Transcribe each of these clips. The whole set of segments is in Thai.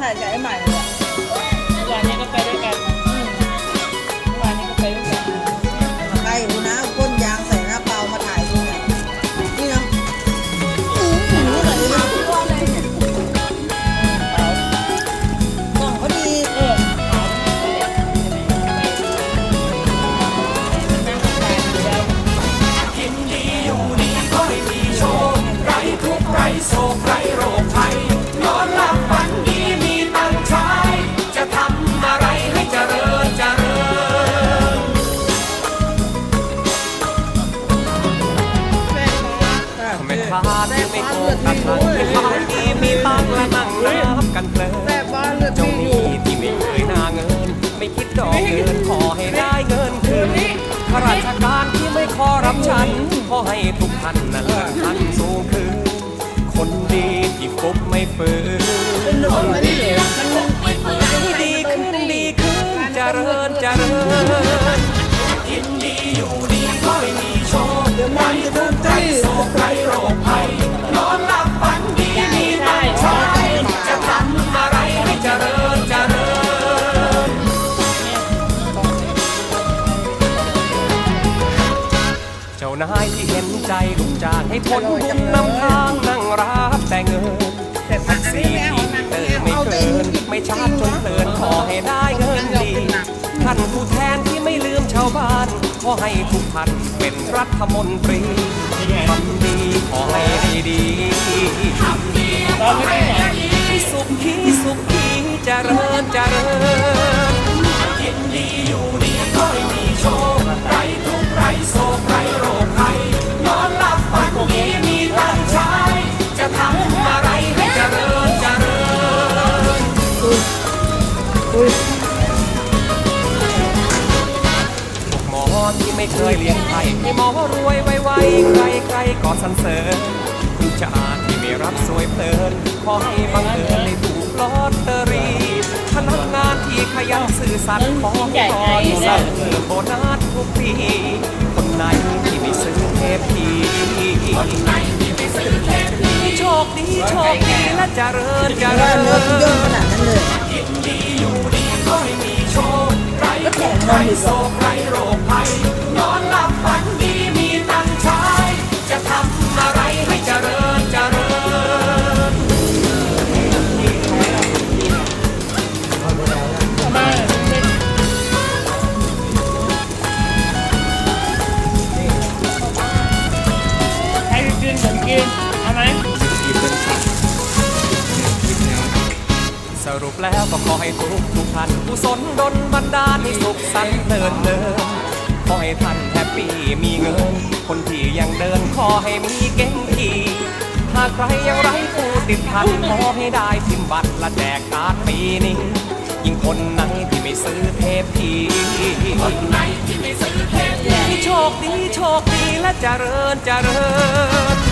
ถ่ายกั ไม่ค้ไม่โกงกันหลังไม่ขายดีมีตังละนั่งนับกันเพลินแม่บ้านเลือดเจ้าหนี้ที่ไม่เคยหน้าเงิน ไม่คิดดอกเงินขอให้ได้เงินคืนข้าราชการที่ไม่ขอรับฉัน ขอให้ทุกท่านนั้นเลื่อนขั้นสูงขึ้นคนดีที่ฟุบไม่ฝืนเป็นหนุ่มไม่ได้เหลวมันดีขึ้นดีขึ้นเจริญเจริญกินดีอยู่ดีก็ไม่มีโชค เดี๋ยวมันจะโดนตีโศกไรโรคภัยนอนหลับฝันดีมีตังค์ใช้จะทำอะไรให้เจริญเจริญเจ้านายที่เห็นใจลูกจ้างให้พ้นบุญนำทางนั่งรับแต่เงินแต่ผักอันนี้ไม่เอานะเติมไม่เกิน ไม่ชาร์จนเพลินขอให้ได้เงินดีท่านผู้แทนที่ไม่ลืมชาวบ้าน อให้ทุกท่านเป็นรัฐมนตรีทำดีขอให้ได้ดีทำดีตอนไม่ได้ไหนสุขีสุขีเจริญเจริญกินดีอยู่ดีก็ไม่มีโชคไรทุกไรโศกไรโรคภัยนอนหลับฝันดีมีตังใช้จะทำอะไรให้เจริญเจริญอุ้ย เคยเลี้ยงใครให้หมอรวยไวๆใครใครก็สรรเสริญคุณจ่าที่ไม่รับสวยเพลิน ขอให้บังเอิญได้ถูกลอตเตอรี่พนักงานที่ขยันสื่อสัตย์ขอให้ขอสั่งเพิ่มโบนัสทุกปีคนไหนที่ไม่ซื้อเทปทีคนไหนที่ไม่ซื้อเทปทีโชคดีโชคดีและเจริญเจริเนื้อมันย่นญขนาดนั้นเลยกินดีอยู่ดีก็ไม่มีโชค ไรทุกข์ไรโศกไร้โรคภัยนอนหลับฝันดีมีตังค์ใช้จะทำอะไรให้เจริญเจริญมใครกินผมกินเอาไมสรุปแล้วก็ขอให้ทุกทุกท่านกุศลดนดาลให้ สุขสันต์เลินเลินขอให้ท่านแฮปปี้มีเงิน คนที่ยังเดินขอให้มีเก่งทีถ้าใครยังไร้ผู้ติดพันขอให้ได้พิมพ์บัตรและแจกการ์ดปีนี้ยิ่งคนไหนที่ไม่ซื้อเทปทีคนไหนที่ไม่ซื้อเทปทีโชคดีโชคดีและเจริญเจริญ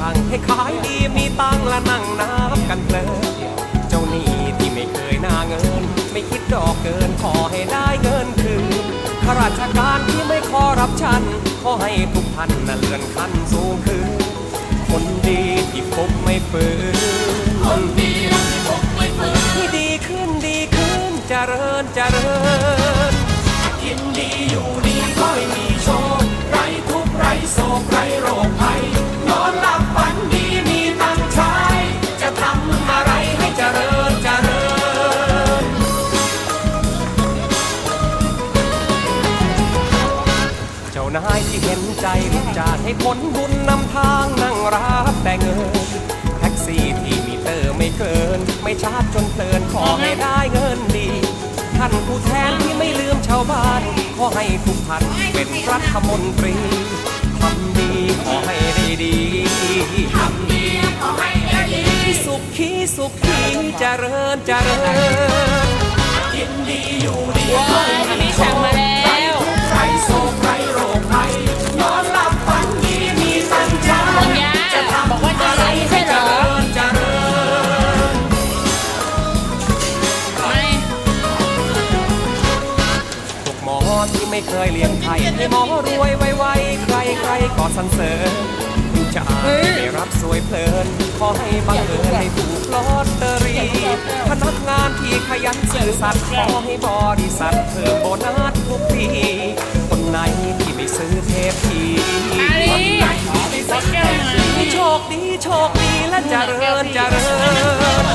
ช่างให้ขายดีมีตังและนั่งนับกันเพลินเจ้าหนี้ที่ไม่เคยหน้าเงิน ไม่คิดดอกเกินขอให้ได้เงินคืนข้าราชการที่ไม่ขอรับชัน ขอให้ทุกท่านน่ะเลื่อนขั้นสูงขึ้นคนดีที่พบไม่ฝืนคนดีที่พบไม่ฝืนที่ดีขึ้นดีขึ้นเจริญเจริญกินดีอยู่ดีก็มีโชคไรทุกไรโศกไรโรคภัย นอนหลับฝันดีมีตังใช้จะทำอะไรให้เจริญเจริญ เจ้านายที่เห็นใจลูกจ้างให้ผลบุญนำทางนั่งรับแต่เงิน แท็กซี่ที่มีเตอร์ไม่เกิน ไม่ชาร์จจนเพลินขอให้ได้เงินดี ท่านผู้แทนที่ไม่ลืมชาวบ้าน ขอให้ทุกท่านเป็นรัฐมนตรี ทำดีขอให้ ด้ดีทำดีขอให้ได้ดีสุขีสุขีเจริญเจริญกินดีอยู่ดีว้ายอันนี้สั่งมาแล้วไรโศกไรโรคภัยนอนหลับฝันดีมีตังค์ใช้คุณย่าบอกว่าจะใส่ใช่เหรอเจริญไม่พวกหมอที่ไม่เคยเลี้ยงไข่ให้หมอรวยไวๆใครใครๆก็สรรเสริญ จะอาจไม่รับสวยเพลิน ขอให้บังเอิญให้ถูกลอตเตอรี่พนักงานที่ขยันซื่อสัตย์ขอให้บริษัทเพิ่มโบนัสทุกปีคนไหนที่ไม่ซื้อเทปทีอาลีวัดแก้วมาโชคดีโชคดีและเจริญเจริญ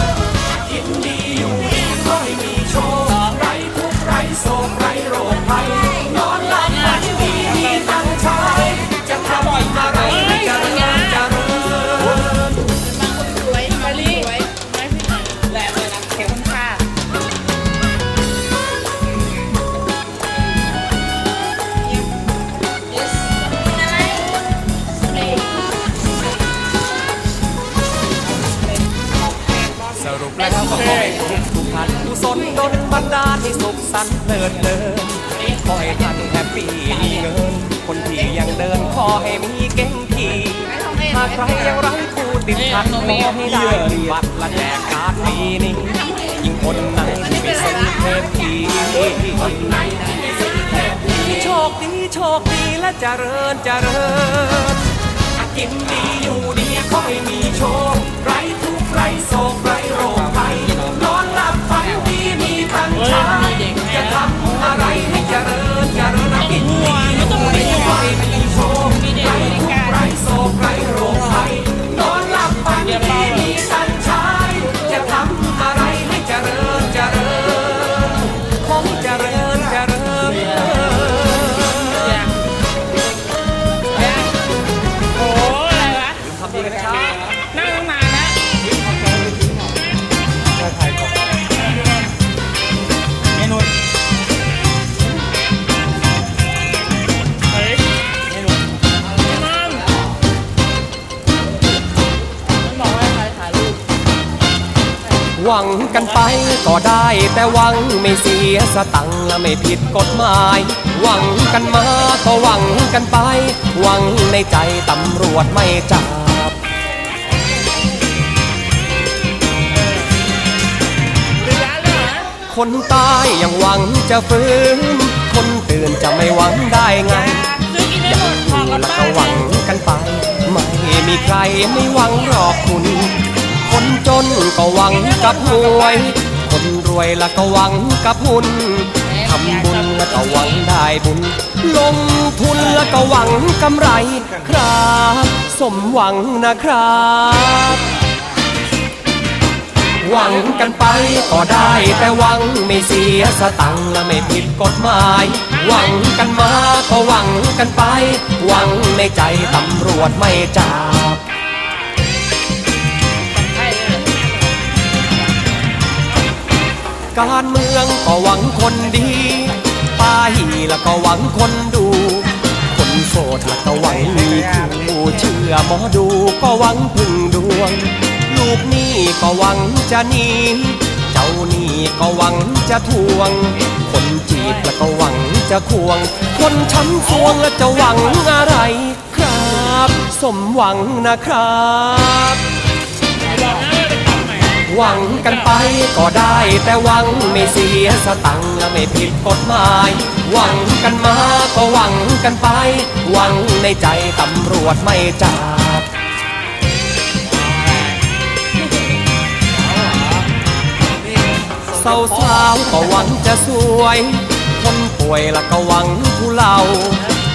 กินดีอยู่ดีก็ไม่มีโชคไรทุกไรโศกไรโรคภัย ดขัดขอให้ได้บัตรและแจกการ์ดปีนี้ยิ่งคนไหนที่ไม่ซื้อเทพทีโชคดีโชคดีและเจริญเจริญกินดีอยู่ดีก็ไม่มี หวังกันไปก็ได้ แต่หวังไม่เสียสตังค์และไม่ผิดกฎหมาย หวังกันมาก็หวังกันไป หวังในใจตำรวจไม่จับหรือร้านเลยเหรอคนตายยังหวังจะฟื้น คนตื่นจะไม่หวังได้ไงซื้อกินได้หมดพอกันแล้วบ้าก็หวังกันไป ไม่มีใครไม่หวังหรอกคุณ คนจนก็หวังกับหวย คนรวยล้วก็หวังกับหุ้นทำบุญล้วก็หวังได้บุญ ลงทุนล้วก็หวังกำไรครับ สมหวังนะครับ หวังกันไปก็ได้แต่หวังไม่เสียสตังค์และไม่ผิดกฎหมาย หวังกันมาก็หวังกันไป หวังในใจตำรวจไม่จับ การเมืองก็หวังคนดีป้ายแล้วก็หวังคนดู คนโสดแล้วก็หวังมีคู่เชื่อหมอดูก็หวังพึ่งดวง ลูกหนี้ก็หวังจะหนีเจ้าหนี้ก็หวังจะทวง คนจีบแล้วก็หวังจะควง คนช้ำสวงแล้วจะหวังอะไรครับ สมหวังนะครับ หวังกันไปก็ได้แต่หวังไม่เสียสตังค์และไม่ผิดกฎหมาย หวังกันมาก็หวังกันไป หวังในใจตำรวจไม่จับสาวสาวก็หวังจะสวย คนป่วยล้วก็หวังผู้เล่า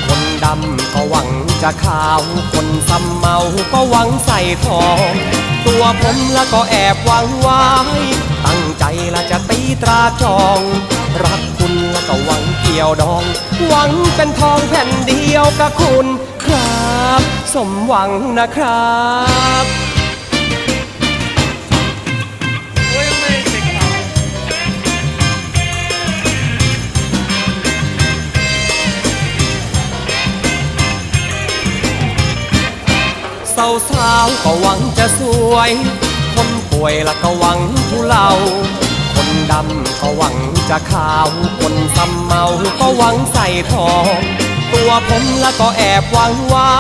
คนดำก็หวังจะขาว คนซ้ำเมาก็หวังใส่ทอง ตัวผมแล้วก็แอบหวังไว้ ตั้งใจและจะตีตราจอง รักคุณแล้วก็หวังเกี่ยวดอง หวังเป็นทองแผ่นเดียวกับคุณครับ สมหวังนะครับ สาวสาวๆก็หวังจะสวย คนป่วยล้วก็หวังผู้เล่าคนดำก็หวังจะขาว คนซ้ำเมาก็หวังใส่ทอง ตัวผมล้วก็แอบหวังไว้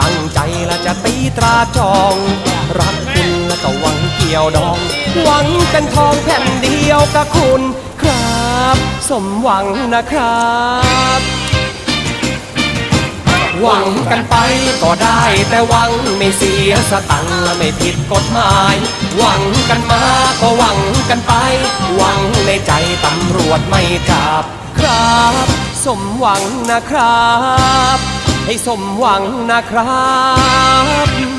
ตั้งใจละจะตีตราจอง รักคุณล้วก็หวังเกี่ยวดอง หวังเป็นทองแผ่นเดียวกับคุณครับ สมหวังนะครับ หวังกันไปก็ได้แต่หวังไม่เสียสตังค์และไม่ผิดกฎหมาย หวังกันมาก็หวังกันไป หวังในใจตำรวจไม่จับครับ สมหวังนะครับ ให้สมหวังนะครับ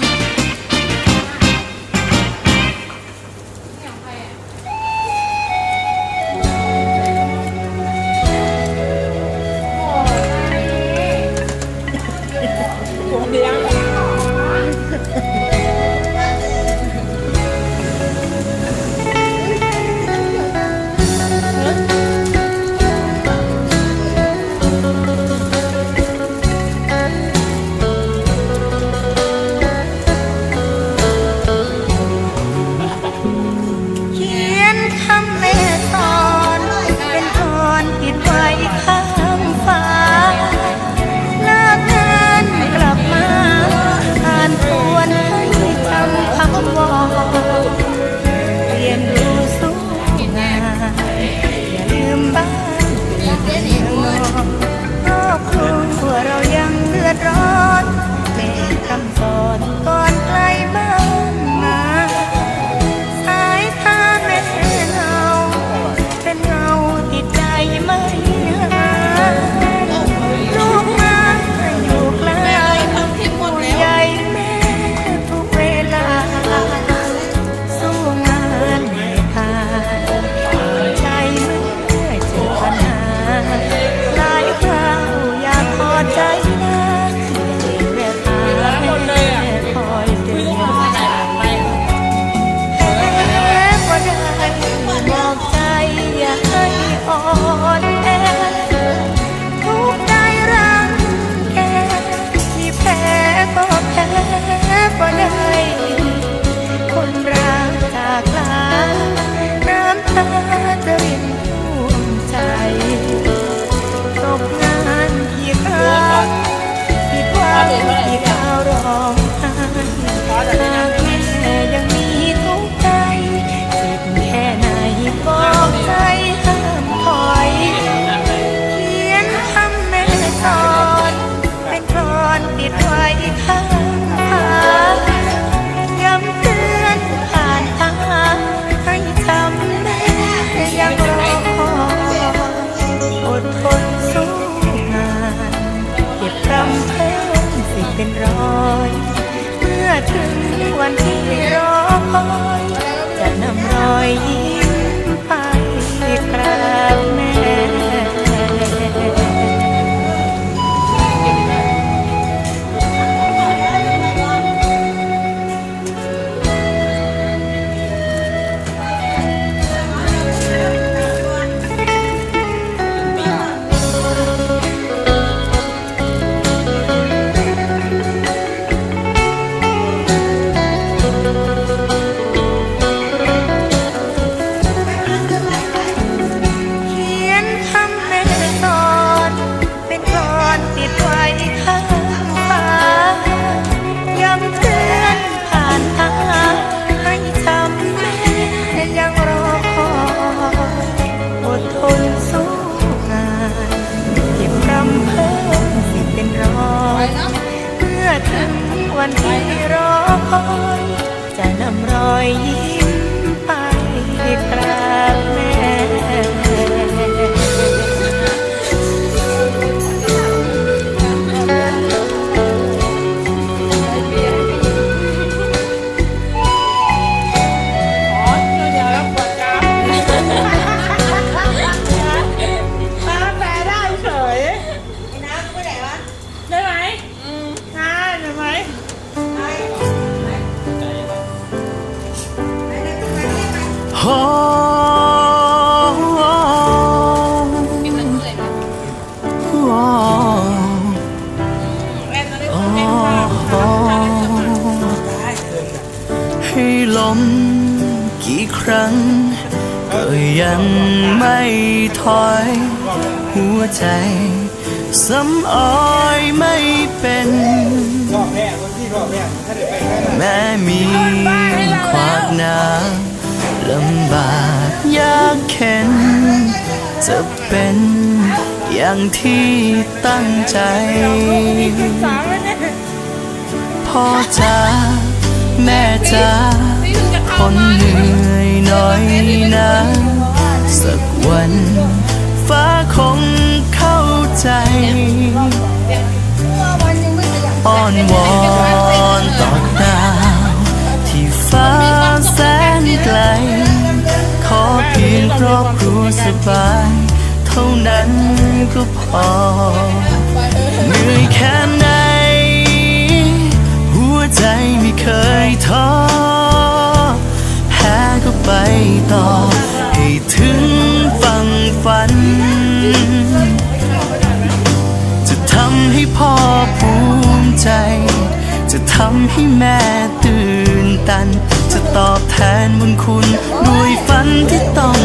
ยังไม่ถอย หัวใจสำออยไม่เป็น แม้มีขวากหน้ำลำบากยากเข็น จะเป็นอย่างที่ตั้งใจ พ่อจ๋าแม่จ๋าคนเหนื่อยน่อยนะสัก วัน ฟ้าคงเข้าใจ อ้อนวอนต่อดาวที่ฟ้าแสนไกล ขอเพียงครอบครัวสบาย เท่านั้นก็พอเหนื่อยแค่ไหน หัวใจไม่เคยท้อแพ้ก็ไปต่อให้ถึง งฝัน จะทำให้พ่อภูมิใจ จะทำให้แม่ตื่นตัน จะตอบแทนบุญคุณด้วยฝันที่ต้อง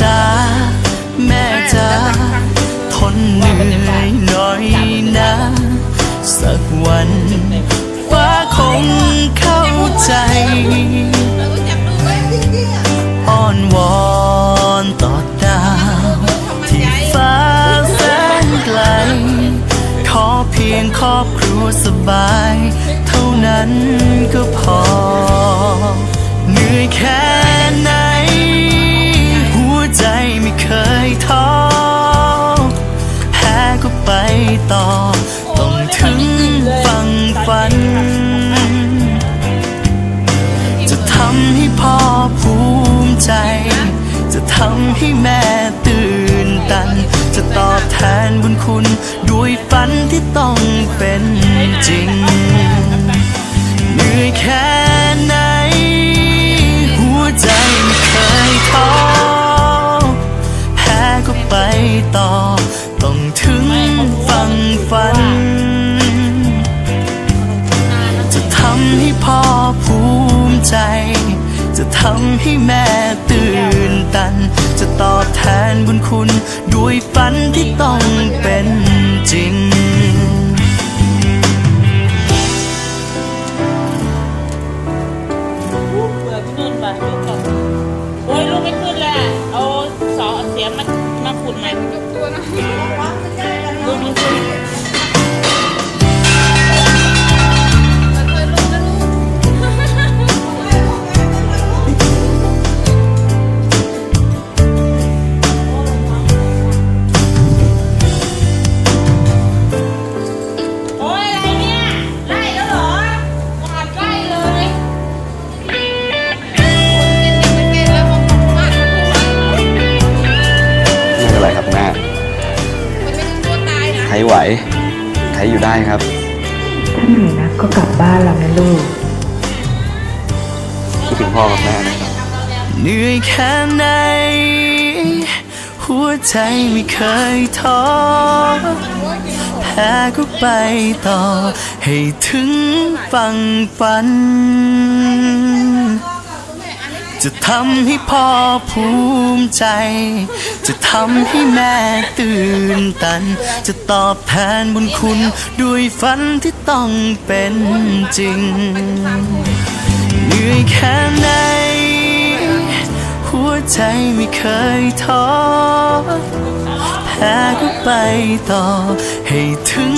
จ๋าแม่จ๋าทนเหนื่อยหน่อยนะ สักวันฟ้าคงเข้าใจ อ้อนวอนต่อดาวที่ฟ้าแสนไกล ขอเพียงครอบครัวสบาย เท่านั้นก็พอ เหนื่อยแค่ ต่อ ต้องถึงฝั่งฝัน จะทำให้พ่อภูมิใจ จะทำให้แม่ตื่นตัน จะตอบแทนบุญคุณ ด้วยฝันที่ต้องเป็นจริงเหนื่อยแค่ไหน หัวใจไม่เคยท้อแพ้ก็ไปต่อ ใจ จะทำให้แม่ตื่นตัน จะตอบแทนบุญคุณ ด้วยฝันที่ต้องเป็นจริง ใครไหวใครอยู่ได้ครับ ถ้าเหนื่อยนักก็กลับบ้านแล้วนะลูก คิดถึงพ่อกับแม่นะครับ เหนื่อยแค่ไหน หัวใจไม่เคยท้อแพ้ก็ไปต่อ ให้ถึงฝั่งฝัน จะทำให้พ่อภูมิใจ จะทำให้แม่ตื่นตัน จะตอบแทนบุญคุณด้วยฝันที่ต้องเป็นจริง เหนื่อยแค่ไหน หัวใจไม่เคยท้อแพ้ก็ไปต่อ ให้ถึง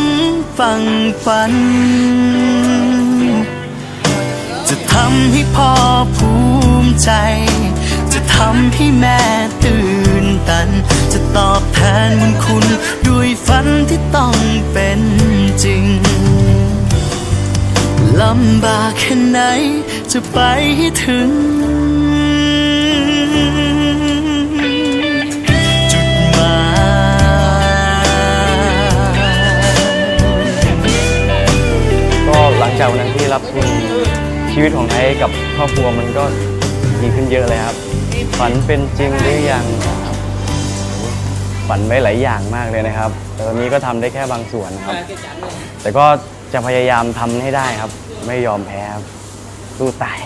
ฝั่งฝัน จะทำให้พ่อภูมิ ใจ จะทำให้แม่ตื่นตัน จะตอบแทนบุญคุณ ด้วยฝันที่ต้องเป็นจริงลำบากแค่ไหน จะไปให้ถึง จุดหมาย ก็หลังจากวันนั้นที่รับทุนชีวิตของไทยกับครอบครัวมันก็ ดีขึ้นเยอะเลยครับ ฝันเป็นจริงหรือยังฝันไว้หลายอย่างมากเลยนะครับ แต่ตอนนี้ก็ทำได้แค่บางส่วนครับ แต่ก็จะพยายามทำให้ได้ครับ ไม่ยอมแพ้ครับสู้ตาย